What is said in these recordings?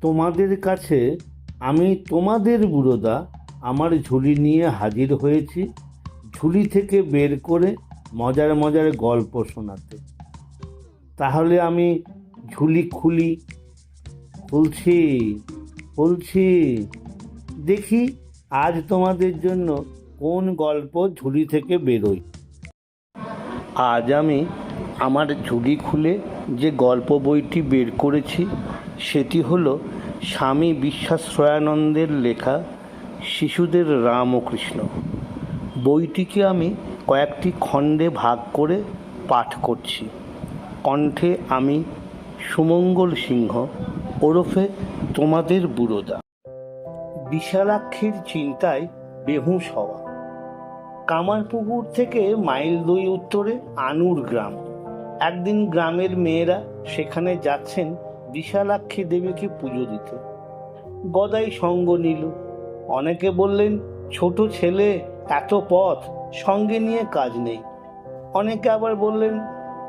তোমাদের কাছে আমি তোমাদের বুড়োদা আমার ঝুলি নিয়ে হাজির হয়েছি, ঝুলি থেকে বের করে মজার মজার গল্প শোনাতে। তাহলে আমি ঝুলি খুলি, খুলছি খুলছি। দেখি আজ তোমাদের জন্য কোন গল্প ঝুলি থেকে বেরোয়। আজ আমি আমার ঝুলি খুলে যে গল্প বইটি বের করেছি সেটি হল স্বামী বিশ্বাশ্রয়ানন্দের লেখা শিশুদের রাম ও কৃষ্ণ। বইটিকে আমি কয়েকটি খণ্ডে ভাগ করে পাঠ করছি। কণ্ঠে আমি সুমঙ্গল সিংহ, ওরফে তোমাদের বুড়োদা। বিশালাক্ষীর চিন্তায় বেহুশ হওয়া। কামারপুকুর থেকে মাইল দুই উত্তরে আনুর গ্রাম। একদিন গ্রামের মেয়েরা সেখানে যাচ্ছেন বিশালাক্ষী দেবীকে পুজো দিত। গদাই সঙ্গ নিল। অনেকে বললেন, ছোট ছেলে, এত পথ, সঙ্গে নিয়ে কাজ নেই। অনেকে আবার বললেন,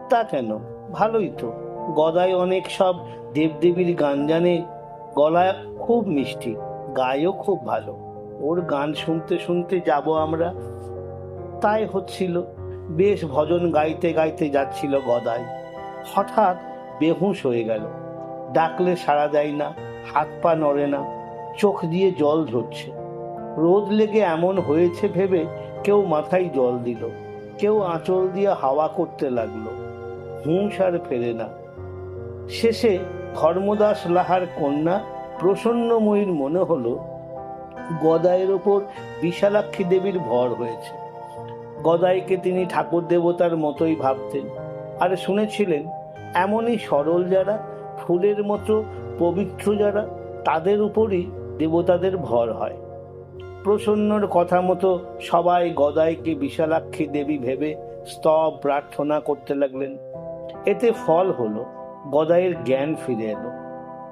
তা কেন? ভালোই তো। গদাই অনেক সব দেবদেবীর গান জানে। গলায় খুব মিষ্টি, গায়ও খুব ভালো। ওর গান শুনতে শুনতে যাব আমরা। তাই হচ্ছিল। বেশ ভজন গাইতে গাইতে যাচ্ছিল গদাই। হঠাৎ বেহুশ হয়ে গেল। ডাকলে সাড়া দেয় না, হাত পা নড়ে না, চোখ দিয়ে জল ঝরছে। রোদ লেগে এমন হয়েছে ভেবে কেউ মাথায় জল দিল, কেউ আঁচল দিয়ে হাওয়া করতে লাগল। হুঁশ আর ফেরে না। শেষে ধর্মদাস লাহার কন্যা প্রসন্নময়ীর মনে হলো, গদাইয়ের ওপর বিশালাক্ষী দেবীর ভর হয়েছে। গদাইকে তিনি ঠাকুর দেবতার মতোই ভাবতেন, আর শুনেছিলেন, এমনই সরল যারা ফুলের মতো পবিত্র যারা, তাদের উপরই দেবতাদের ভর হয়। প্রসন্নর কথা মতো সবাই গদাইকে বিশালাক্ষী দেবী ভেবে স্তব প্রার্থনা করতে লাগলেন। এতে ফল হলো, গদাইয়ের জ্ঞান ফিরে এলো।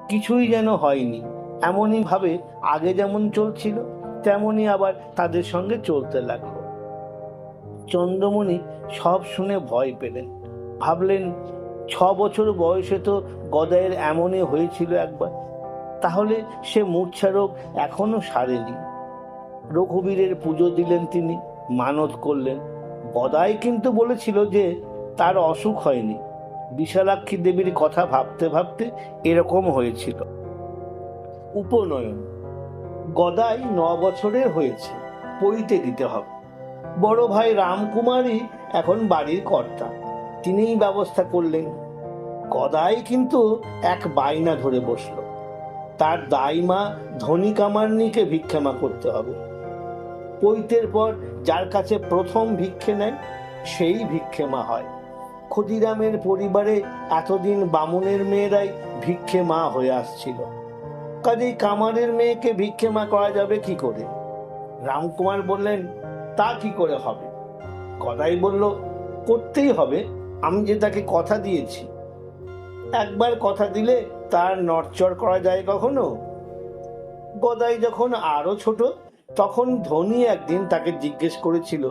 কিছুই যেন হয়নি, এমনই ভাবে আগে যেমন চলছিল, তেমনই আবার তাদের সঙ্গে চলতে লাগল। চন্দ্রমণি সব শুনে ভয় পেলেন। ভাবলেন ছ বছর বয়সে তো গদাইয়ের এমনই হয়েছিল একবার। তাহলে সে মূর্ছা রোগ এখনও সারেনি। রঘুবীরের পুজো দিলেন তিনি, মানত করলেন। গদাই কিন্তু বলেছিল যে তার অসুখ হয়নি। বিশালাক্ষী দেবীর কথা ভাবতে ভাবতে এরকম হয়েছিল। উপনয়ন। গদাই ন বছরের হয়েছে, পইতে দিতে হবে। বড় ভাই রামকুমারই এখন বাড়ির কর্তা। তিনিই ব্যবস্থা করলেন। গদাই কিন্তু এক বাইনা ধরে বসল। তার দাইমা ধনী কামারনিকে ভিক্ষামা করতে হবে। পৈতের পর যার কাছে প্রথম ভিক্ষে নেয়, সেই ভিক্ষেমা হয়। ক্ষুদিরামের পরিবারে এতদিন বামুনের মেয়েরাই ভিক্ষে মা হয়ে আসছিল। কাজেই কামারের মেয়েকে ভিক্ষে মা করা যাবে কি করে? রামকুমার বললেন, তা কি করে হবে? গদাই বলল, করতেই হবে। আমি যে তাকে কথা দিয়েছি, একবার কথা দিলে তার নড়চড় করা যায় কখনো? গদাই যখন আরও ছোট, তখন ধনী একদিন তাকে জিজ্ঞেস করেছিল,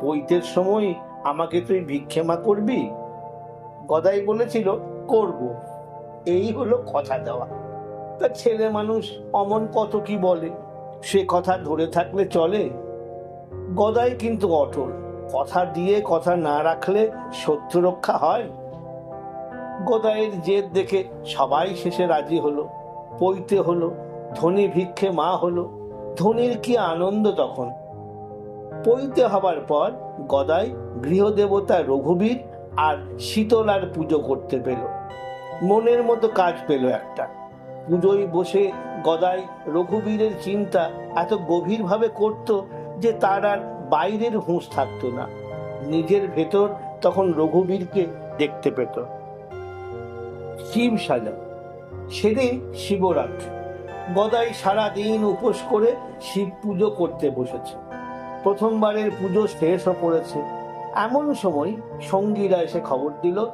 পৈতের সময় আমাকে তুই ভিক্ষেমা করবি? গদাই বলেছিল, করব। এই হলো কথা দেওয়া। তা ছেলে মানুষ অমন কত কি বলে? সে কথা ধরে থাকলে চলে? গদাই কিন্তু অটল। কথা দিয়ে, কথা না রাখলে সত্য রক্ষা হয়। গদাইয়ের জেদ দেখে সবাই শেষে রাজি হলো পইতে হলো, ধনী ভিক্ষে মা হলো, ধনীর কি আনন্দ তখন? পইতে হবার পর গদাই গৃহদেবতা রঘুবীর আর শীতলার পুজো করতে পেল। মনের মতো কাজ পেল একটা। পুজোয় বসে গদাই রঘুবীরের চিন্তা এত গভীরভাবে করত যে তার আর বাইরের হুঁশ থাকতো না। নিজের ভেতর তখন রঘুবীরকে দেখতে পেত। শিব সাজা সেদিন শিবরাত্রি। গদাই সারা দিন উপোস করে শিব পুজো করতে বসেছে। প্রথমবারের পুজো শেষ হয়ে পড়েছে এমন সময় সঙ্গীরা এসে খবর দিল,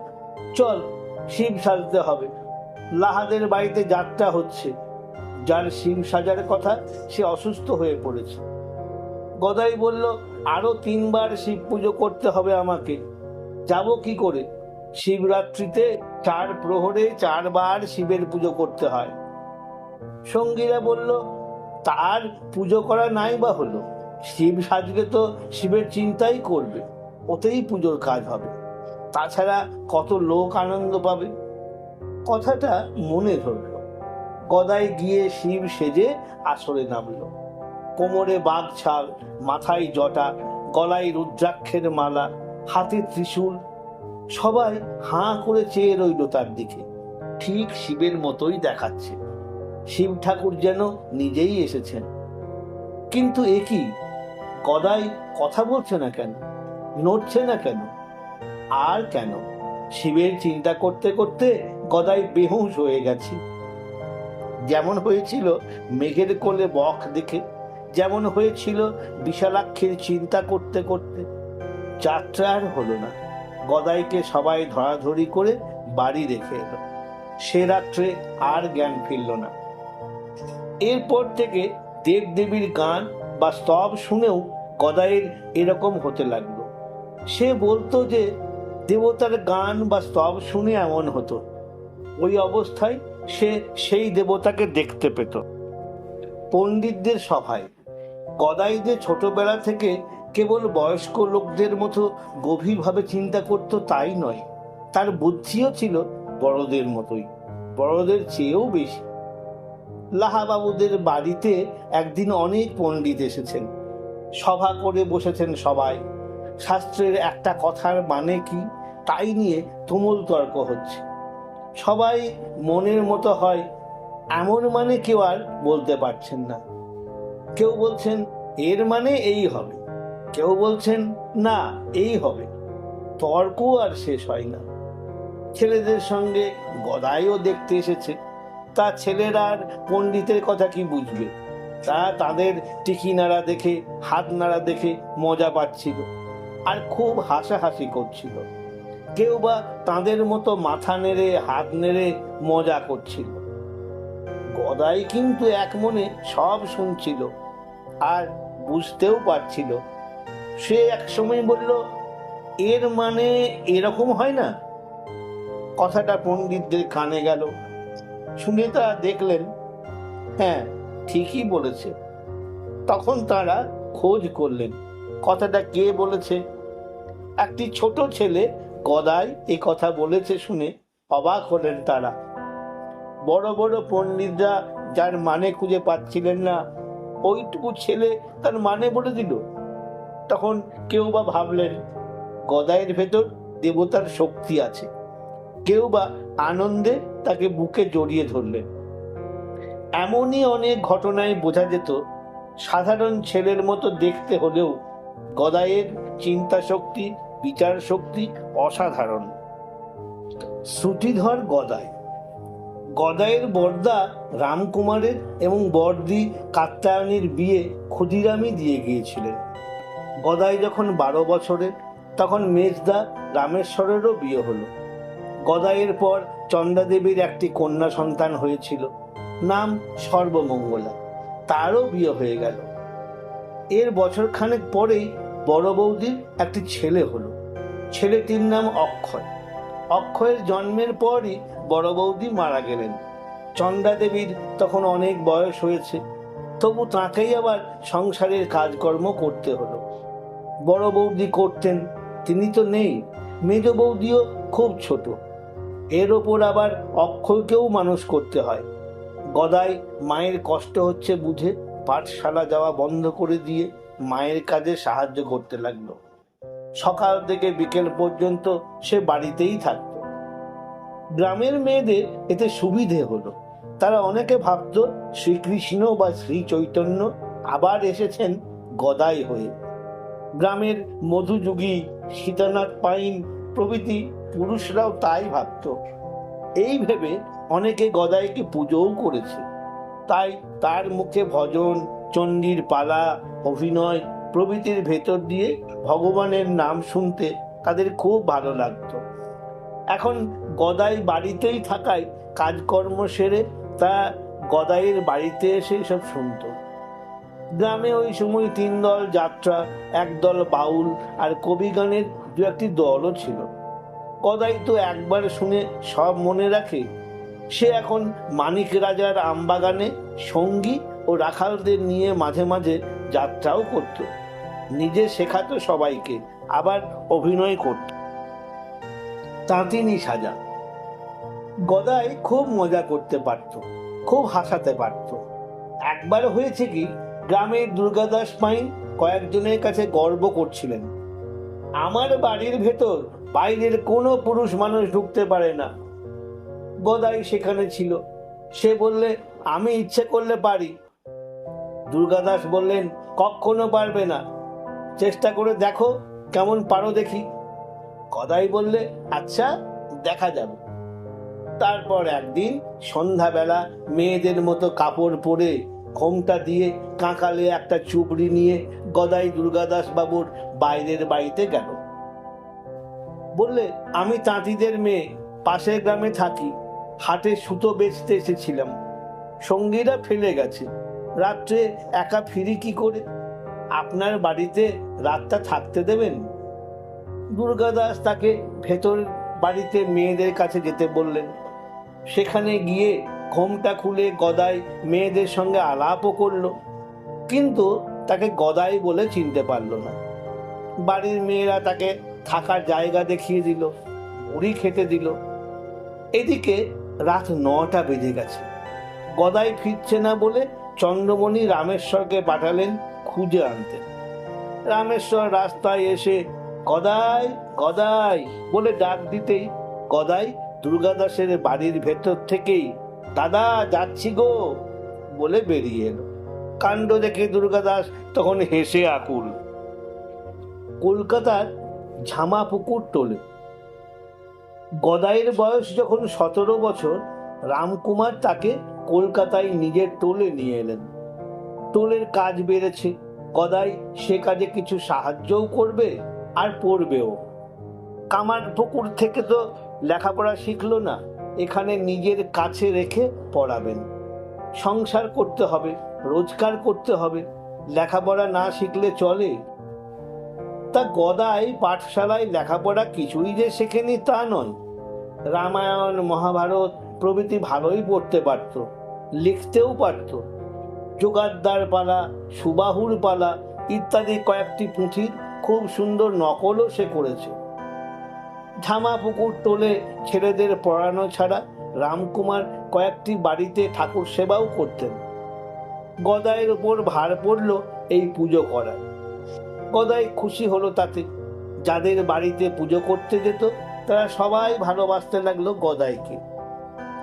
চল, শিব সাজতে হবে। লাহাদের বাড়িতে যাত্রা হচ্ছে। যার শিব সাজার কথা সে অসুস্থ হয়ে পড়েছে। গদাই বলল, আরও তিনবার শিব পুজো করতে হবে আমাকে। যাব কি করে? শিবরাত্রিতে চার প্রহরে চারবার শিবের পুজো করতে হয়। সঙ্গীরা বলল, তার পুজো করা নাই বা হলো? শিব সাজলে তো শিবের চিন্তাই করবে, ওতেই পুজোর কাজ হবে। তাছাড়া কত লোক আনন্দ পাবে? কথাটা মনে ধরল। গদায় গিয়ে শিব সেজে আসরে নামলো। কোমরে বাঘ ছাল, মাথায় জটা, গলায় রুদ্রাক্ষের মালা, হাতে ত্রিশূল। সবাই হাঁ করে চেয়ে রইল তার দিকে। ঠিক শিবের মতোই দেখাচ্ছে। শিব ঠাকুর যেন নিজেই এসেছেন। কিন্তু এ কি? গদাই কথা বলছে না কেন? নড়ছে না কেন? আর কেন? শিবের চিন্তা করতে করতে গদাই বেহুশ হয়ে গেছে। যেমন হয়েছিল মেঘের কোলে বক দেখে। যেমন হয়েছিল বিশালাক্ষীর চিন্তা করতে করতে। যাত্রা আর হলো না। গদাইকে সবাই ধরাধরি করে বাড়ি রেখে এলো। সে রাত্রে আর জ্ঞান ফিরল না। এরপর থেকে দেবদেবীর গান বা স্তব শুনেও গদাইয়ের এরকম হতে লাগল। সে বলতো যে, দেবতার গান বা স্তব শুনে এমন হতো। ওই অবস্থায় সে সেই দেবতাকে দেখতে পেত। পণ্ডিতদের সভায় গদাইদের ছোটবেলা থেকে কেবল বয়স্ক লোকদের মতো গভীরভাবে চিন্তা করত তাই নয়। তার বুদ্ধিও ছিল বড়দের মতোই, বড়দের চেয়েও বেশি। লাহাবাবুদের বাড়িতে একদিন অনেক পণ্ডিত এসেছেন। সভা করে বসেছেন সবাই। শাস্ত্রের একটা কথার মানে কি তাই নিয়ে তুমুল তর্ক হচ্ছে। সবাই মনের মতো হয়, এমন মানে কেউ আর বলতে পারছেন না। কেউ বলছেন, এর মানে এই হবে। কেউ বলছেন, না, এই হবে। তর্ক আর শেষ হয় না। ছেলেদের সঙ্গে গদাইও দেখতে এসেছে। তা ছেলেরা আর পণ্ডিতের কথা কি বুঝবে? তা তাদের টিকি নাড়া দেখে, হাত নাড়া দেখে মজা পাচ্ছিল আর খুব হাসাহাসি করছিল। কেউ বা তাদের মতো মাথা নেড়ে, হাত নেড়ে মজা করছিল। গদাই কিন্তু এক মনে সব শুনছিল। আর বুঝতেও পারছিল। সে এক সময় বলল, এর মানে এরকম হয় না? কথাটা পণ্ডিতদের কানে গেল। শুনে তারা দেখলেন হ্যাঁ ঠিকই বলেছে। তখন তারা খোঁজ করলেন। কথাটা কে বলেছে? একটি ছোট ছেলে গদাই এ কথা বলেছে শুনে অবাক হলেন তারা। বড় বড় পণ্ডিতরা যার মানে খুঁজে পাচ্ছিলেন না। ওইটুকু ছেলে তার মানে বলে দিল। তখন কেউ বা ভাবলেন গদায়ের ভেতর দেবতার শক্তি আছে। কেউ বা আনন্দে তাকে বুকে জড়িয়ে ধরলেন। এমনই অনেক ঘটনায় বোঝা যেত, সাধারণ ছেলের মতো দেখতে হলেও গদায়ের চিন্তা শক্তি বিচার শক্তি অসাধারণ। শ্রুতিধর গদাই। গদাইয়ের বর্দা রামকুমারের এবং বর্দি কাত্যায়নীর বিয়ে ক্ষুদিরামই দিয়ে গিয়েছিলেন। গদাই যখন বারো বছরের, তখন মেজদা রামেশ্বরেরও বিয়ে হলো। গদাইয়ের পর চন্দ্রাদেবীর একটি কন্যা সন্তান হয়েছিল, নাম সর্বমঙ্গলা। তারও বিয়ে হয়ে গেল। এর বছর খানেক পরেই বড় বৌদির একটি ছেলে হলো। ছেলেটির নাম অক্ষয়। অক্ষয়ের জন্মের পরই বড় বৌদি মারা গেলেন। চন্দ্রাদেবীর তখন অনেক বয়স হয়েছে। তবু তাঁকেই আবার সংসারের কাজকর্ম করতে হলো। বড় বৌদি করতেন, তিনি তো নেই। মেজ বৌদিও খুব ছোট। এর ওপর আবার অক্ষয়কেও মানুষ করতে হয়। গদাই মায়ের কষ্ট হচ্ছে বুঝে পাঠশালা যাওয়া বন্ধ করে দিয়ে মায়ের কাজে সাহায্য করতে লাগল। সকাল থেকে বিকেল পর্যন্ত সে বাড়িতেই থাকতো। গ্রামের মেয়েদের এতে সুবিধে হলো। তারা অনেকে ভাবতো শ্রীকৃষ্ণ বা শ্রী চৈতন্য আবার এসেছেন গদাই হয়ে। গ্রামের মধুযুগী সীতানাথ পাইন প্রভৃতি পুরুষরাও তাই ভাবত। এই ভেবে অনেকে গদাইকে পুজোও করেছে। তাই তার মুখে ভজন, চণ্ডীর পালা, অভিনয় প্রভৃতির ভেতর দিয়ে ভগবানের নাম শুনতে তাদের খুব ভালো লাগতো। এখন গদাই বাড়িতেই থাকায় কাজকর্ম সেরে তা গদাইয়ের বাড়িতে এসে সব শুনতো। গ্রামে ওই সময় তিন দল যাত্রা, এক দল বাউল আর কবি গানের দু একটি দলও ছিল। গদাই তো একবার শুনে সব মনে রাখে, সে এখন মানিক রাজার আমবাগানে সঙ্গী ও রাখালদের নিয়ে মাঝে মাঝে যাত্রাও করত। নিজে শেখাতো সবাইকে, আবার অভিনয় করত। তাঁতিনি সাজা। গদাই খুব মজা করতে পারত, খুব হাসাতে পারত। একবার হয়েছে কি গ্রামের দুর্গাদাস মাইন কয়েকজনের কাছে গর্ব করছিলেন। আমার বাড়ির ভেতর বাইরের কোনো পুরুষ মানুষ ঢুকতে পারে না। গদাই সেখানে ছিল। সে বললে, আমি ইচ্ছে করলে পারি। দুর্গাদাস বললেন, কখনো পারবে না। চেষ্টা করে দেখো, কেমন পারো দেখি। গদাই বললে আচ্ছা দেখা যাবে। তারপর একদিন সন্ধ্যাবেলা মেয়েদের মতো কাপড় পরে ঘোমটা দিয়ে কাঁকালে একটা চুবড়ি নিয়ে গদাই দুর্গাদাস বাবুর বাইরের বাড়িতে গেল। বললে, আমি তাঁতিদের মেয়ে, পাশের গ্রামে থাকি, হাটে সুতো বেচতে এসেছিলাম। সঙ্গীরা ফেলে গেছে। রাত্রে একা ফিরি কি করে? আপনার বাড়িতে রাতটা থাকতে দেবেন? দুর্গাদাস তাকে ভেতর বাড়িতে মেয়েদের কাছে যেতে বললেন। সেখানে গিয়ে ঘোমটা খুলে গদাই মেয়েদের সঙ্গে আলাপও করল, কিন্তু তাকে গদাই বলে চিনতে পারল না। বাড়ির মেয়েরা তাকে থাকার জায়গা দেখিয়ে দিল, মুড়ি খেতে দিল। এদিকে রাত নটা বেজে গেছে। গদাই ফিরছে না বলে চন্দ্রমণি রামেশ্বরকে পাঠালেন খুঁজে আনতে। রামেশ্বর রাস্তায় এসে গদাই গদাই বলে ডাক দিতেই গদাই দুর্গাদাসের বাড়ির ভেতর থেকেই, দাদা, যাচ্ছি গো বলে বেরিয়ে এলো। কাণ্ড দেখে দুর্গাদাস তখন হেসে আকুল। কলকাতার ঝামাপুকুর টোলে। গদাইয়ের বয়স যখন সতেরো বছর, রামকুমার তাকে কলকাতায় নিজের টোলে নিয়ে এলেন। টোলের কাজ বেড়েছে। গদাই সে কাজে কিছু সাহায্যও করবে? আর পড়বেও। কামার পুকুর থেকে তো লেখাপড়া শিখলো না, এখানে নিজের কাছে রেখে পড়াবেন। সংসার করতে হবে, রোজগার করতে হবে, লেখাপড়া না শিখলে চলে। তা গদাই পাঠশালায় লেখাপড়া কিছুই যে শেখেনি তা নয়। রামায়ণ, মহাভারত প্রভৃতি ভালোই পড়তে পারত, লিখতেও পারত। যোগাদ্দার পালা, সুবাহুর পালা, ইত্যাদি কয়েকটি পুঁথির খুব সুন্দর নকলও সে করেছে। ঝামা পুকুর টোলে ছেলেদের পড়ানো ছাড়া রামকুমার কয়েকটি বাড়িতে ঠাকুর সেবাও করতেন। গদাইয়ের উপর ভার পড়ল এই পুজো করার গদাই খুশি হলো তাতে। যাদের বাড়িতে পুজো করতে যেত, তারা সবাই ভালোবাসতে লাগল গদাইকে।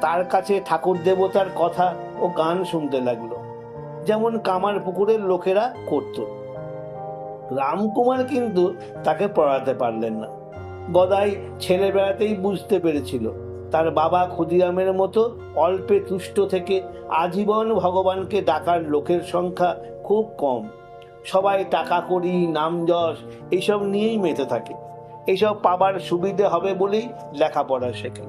তার কাছে ঠাকুর দেবতার কথা ও গান শুনতে লাগল। যেমন কামার পুকুরের লোকেরা করত। রামকুমার কিন্তু তাকে পড়াতে পারলেন না। গদাই ছেলেবেলাতেই বুঝতে পেরেছিল, তার বাবা ক্ষুদিরামের মতো অল্পে তুষ্ট থেকে আজীবন ভগবানকে ডাকার লোকের সংখ্যা খুব কম। সবাই টাকা করি নাম যশ এইসব নিয়েই মেতে থাকে। এইসব পাবার সুবিধে হবে বলেই লেখাপড়া শেখে।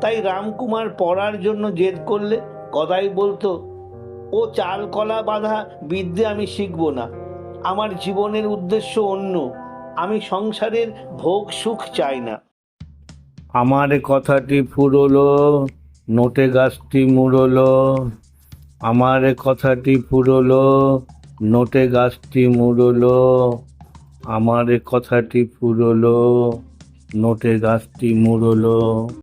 তাই রামকুমার পড়ার জন্য জেদ করলে গদাই বলতো, ও চাল কলা বাঁধা বিদ্যে আমি শিখব না। আমার জীবনের উদ্দেশ্য অন্য। আমি সংসারের ভোগ সুখ চাই না। আমার কথাটি ফুরলো, নোটে গাছটি মুড়লো। আমার কথাটি ফুরলো, নোটে গাছটি মুড়লো। আমার কথাটি ফুরলো, নোটে গাছটি মুড়লো।